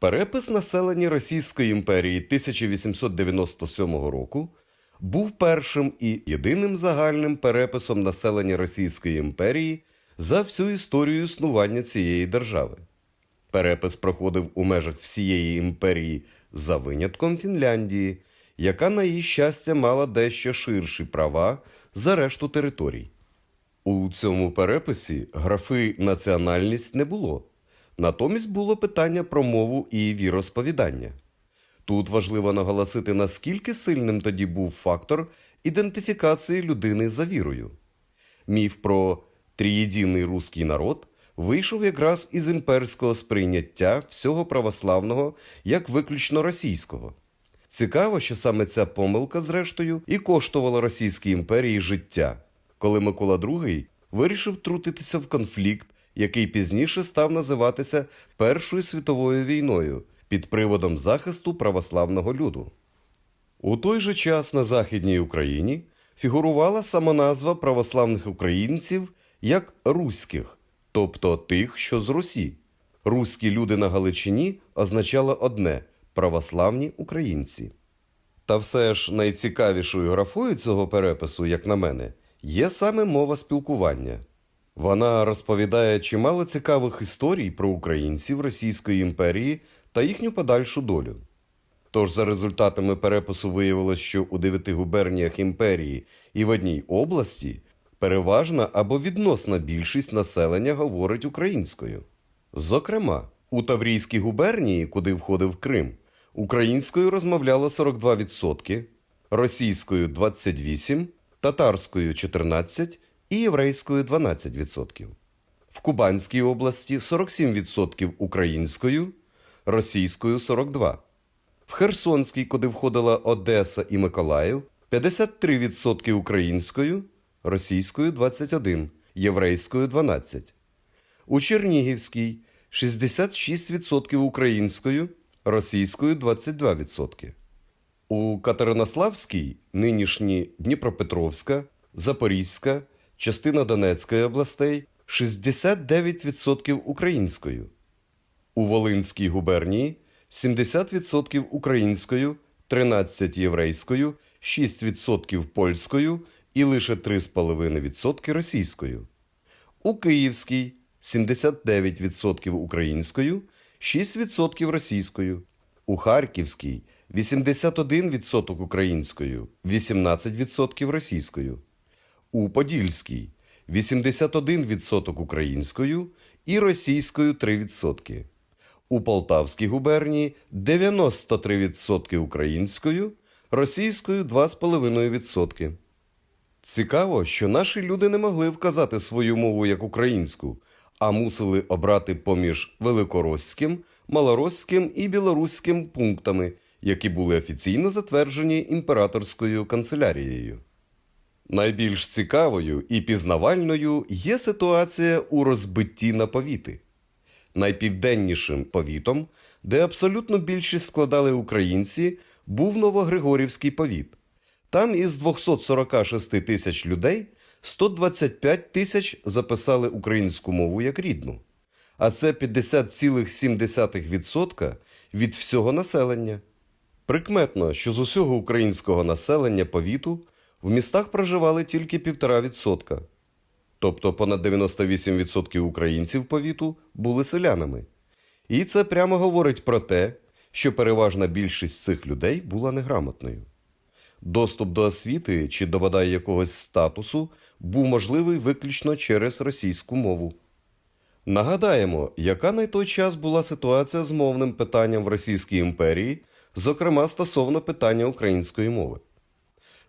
Перепис населення Російської імперії 1897 року був першим і єдиним загальним переписом населення Російської імперії за всю історію існування цієї держави. Перепис проходив у межах всієї імперії за винятком Фінляндії, яка, на її щастя, мала дещо ширші права за решту територій. У цьому переписі графи національність не було. Натомість було питання про мову і віросповідання. Тут важливо наголосити, наскільки сильним тоді був фактор ідентифікації людини за вірою. Міф про трієдиний руський народ вийшов якраз із імперського сприйняття всього православного як виключно російського. Цікаво, що саме ця помилка, зрештою, і коштувала Російській імперії життя, коли Микола II вирішив втрутитися в конфлікт, який пізніше став називатися Першою світовою війною під приводом захисту православного люду. У той же час на Західній Україні фігурувала самоназва православних українців як руських, тобто тих, що з Русі. Руські люди на Галичині означало одне православні українці. Та все ж найцікавішою графою цього перепису, як на мене, є саме мова спілкування. Вона розповідає чимало цікавих історій про українців Російської імперії та їхню подальшу долю. Тож за результатами перепису виявилось, що у дев'яти губерніях імперії і в одній області переважна або відносна більшість населення говорить українською. Зокрема, у Таврійській губернії, куди входив Крим, українською розмовляло 42%, російською 28%, татарською 14% і єврейською 12%. В Кубанській області 47% українською, російською 42%. В Херсонській, куди входила Одеса і Миколаїв, 53% українською, російською 21%, єврейською 12%. У Чернігівській 66% українською, російською 22%. У Катеринославській, нинішні Дніпропетровська, Запорізька, частина Донецької областей 69% українською. У Волинській губернії 70% українською, 13% єврейською, 6% польською і лише 3,5% російською. У Київській 79% українською, 6% російською. У Харківській 81% українською, 18% російською. У Подільській 81% українською і російською 3%. У Полтавській губернії 93% українською, російською 2,5%. Цікаво, що наші люди не могли вказати свою мову як українську, а мусили обрати поміж великоросським, малоросським і білоруським пунктами, які були офіційно затверджені імператорською канцелярією. Найбільш цікавою і пізнавальною є ситуація у розбитті на повіти. Найпівденнішим повітом, де абсолютно більшість складали українці, був Новогригорівський повіт. Там із 246 тисяч людей 125 тисяч записали українську мову як рідну, а це 50,7% від всього населення. Прикметно, що з усього українського населення повіту в містах проживали тільки 1,5%. Тобто понад 98% українців повіту були селянами. І це прямо говорить про те, що переважна більшість цих людей була неграмотною. Доступ до освіти чи до бодай якогось статусу був можливий виключно через російську мову. Нагадаємо, яка на той час була ситуація з мовним питанням в Російській імперії, зокрема стосовно питання української мови.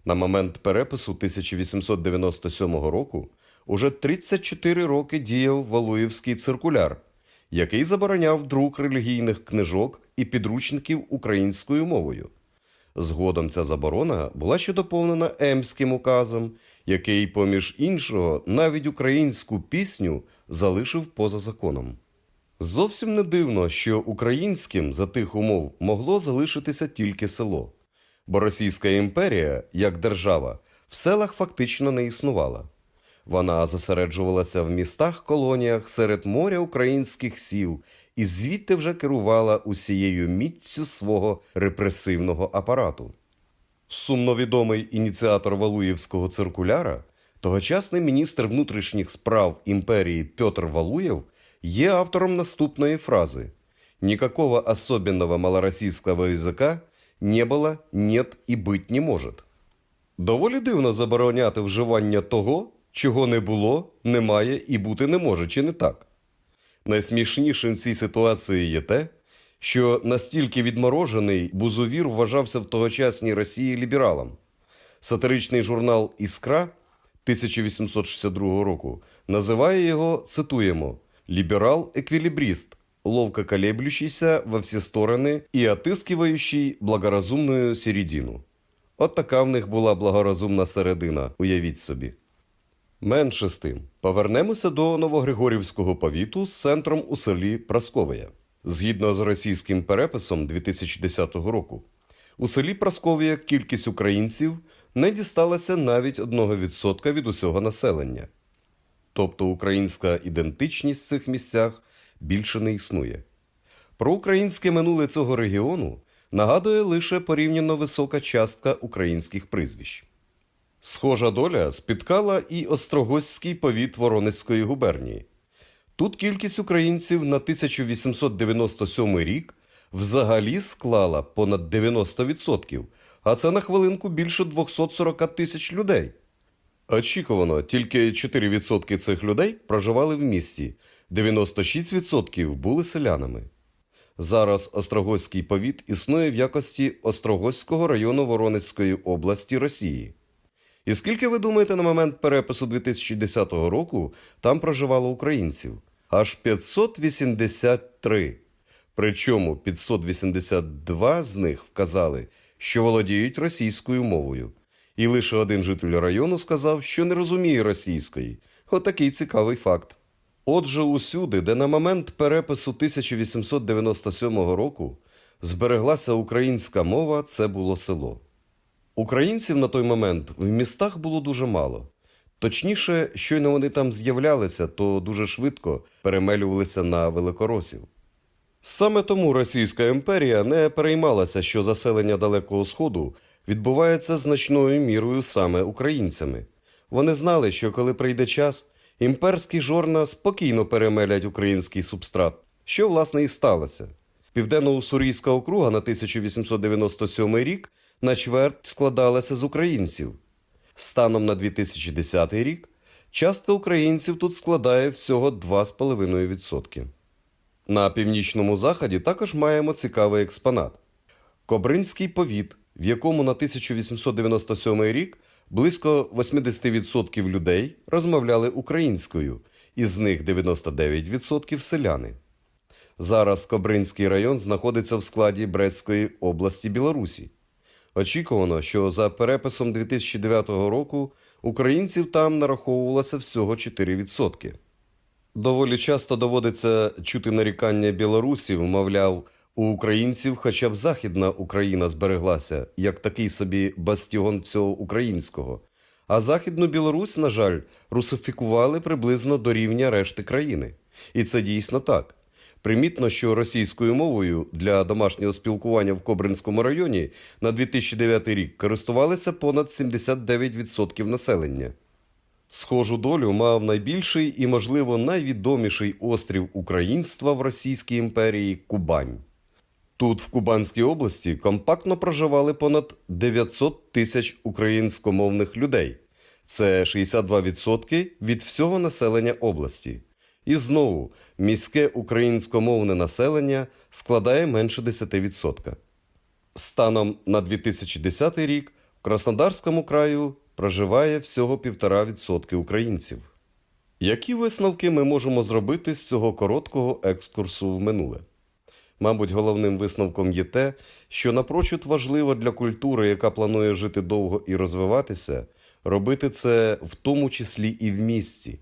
На момент перепису 1897 року уже 34 роки діяв Валуєвський циркуляр, який забороняв друк релігійних книжок і підручників українською мовою. Згодом ця заборона була ще доповнена Емським указом, який, поміж іншого, навіть українську пісню залишив поза законом. Зовсім не дивно, що українським за тих умов могло залишитися тільки село, бо Російська імперія, як держава, в селах фактично не існувала. Вона зосереджувалася в містах колоніях серед моря українських сіл, і звідти вже керувала усією міццю свого репресивного апарату. Сумновідомий ініціатор Валуєвського циркуляра, тогочасний міністр внутрішніх справ імперії Петр Валуєв, є автором наступної фрази «Никакого особенного малороссийского языка не было, нет і быть не может». Доволі дивно забороняти вживання того, чого не було, немає і бути не може, чи не так? Найсмішнішим в цій ситуації є те, що настільки відморожений Бузовір вважався в тогочасній Росії лібералом. Сатиричний журнал Іскра 1862 року називає його, цитуємо, «ліберал-еквілібрист, ловко колеблющийся во всі сторони і отискиваючий благоразумную середину». От така в них була благорозумна середина, уявіть собі. Менше з тим, повернемося до Новогригорівського повіту з центром у селі Прасковія. Згідно з російським переписом 2010 року, у селі Прасковія кількість українців не дісталася навіть 1% від усього населення. Тобто українська ідентичність в цих місцях більше не існує. Про українське минуле цього регіону нагадує лише порівняно висока частка українських прізвищ. Схожа доля спіткала і Острогоський повіт Воронезької губернії. Тут кількість українців на 1897 рік взагалі склала понад 90%, а це на хвилинку більше 240 тисяч людей. Очікувано, тільки 4% цих людей проживали в місті, 96% були селянами. Зараз Острогоський повіт існує в якості Острогоського району Воронезької області Росії. І скільки ви думаєте на момент перепису 2010 року там проживало українців? Аж 583. Причому 582 з них вказали, що володіють російською мовою. І лише один житель району сказав, що не розуміє російської. Отакий цікавий факт. Отже, усюди, де на момент перепису 1897 року збереглася українська мова, це було село. Українців на той момент в містах було дуже мало. Точніше, щойно вони там з'являлися, то дуже швидко перемелювалися на великоросів. Саме тому Російська імперія не переймалася, що заселення Далекого Сходу відбувається значною мірою саме українцями. Вони знали, що коли прийде час, імперські жорна спокійно перемелять український субстрат, що власне і сталося. Південно-Уссурійська округа на 1897 рік на чверть складалася з українців. Станом на 2010 рік частка українців тут складає всього 2,5%. На північному заході також маємо цікавий експонат Кобринський повіт, в якому на 1897 рік близько 80% людей розмовляли українською, із них 99% селяни. Зараз Кобринський район знаходиться в складі Брестської області Білорусі. Очікувано, що за переписом 2009 року українців там нараховувалося всього 4%. Доволі часто доводиться чути нарікання білорусів, мовляв, у українців хоча б Західна Україна збереглася, як такий собі бастіон всього українського. А Західну Білорусь, на жаль, русифікували приблизно до рівня решти країни. І це дійсно так. Примітно, що російською мовою для домашнього спілкування в Кобринському районі на 2009 рік користувалися понад 79% населення. Схожу долю мав найбільший і, можливо, найвідоміший острів українства в Російській імперії Кубань. Тут, в Кубанській області, компактно проживали понад 900 тисяч українськомовних людей. Це 62% від всього населення області. І знову міське українськомовне населення складає менше 10%. Станом на 2010 рік в Краснодарському краю проживає всього 1,5% українців. Які висновки ми можемо зробити з цього короткого екскурсу в минуле? Мабуть, головним висновком є те, що напрочуд важливо для культури, яка планує жити довго і розвиватися, робити це в тому числі і в місті.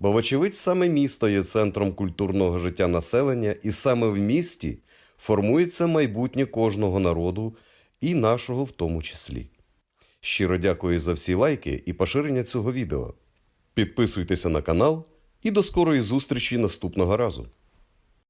Бо, вочевидь, саме місто є центром культурного життя населення, і саме в місті формується майбутнє кожного народу і нашого в тому числі. Щиро дякую за всі лайки і поширення цього відео. Підписуйтеся на канал і до скорої зустрічі наступного разу.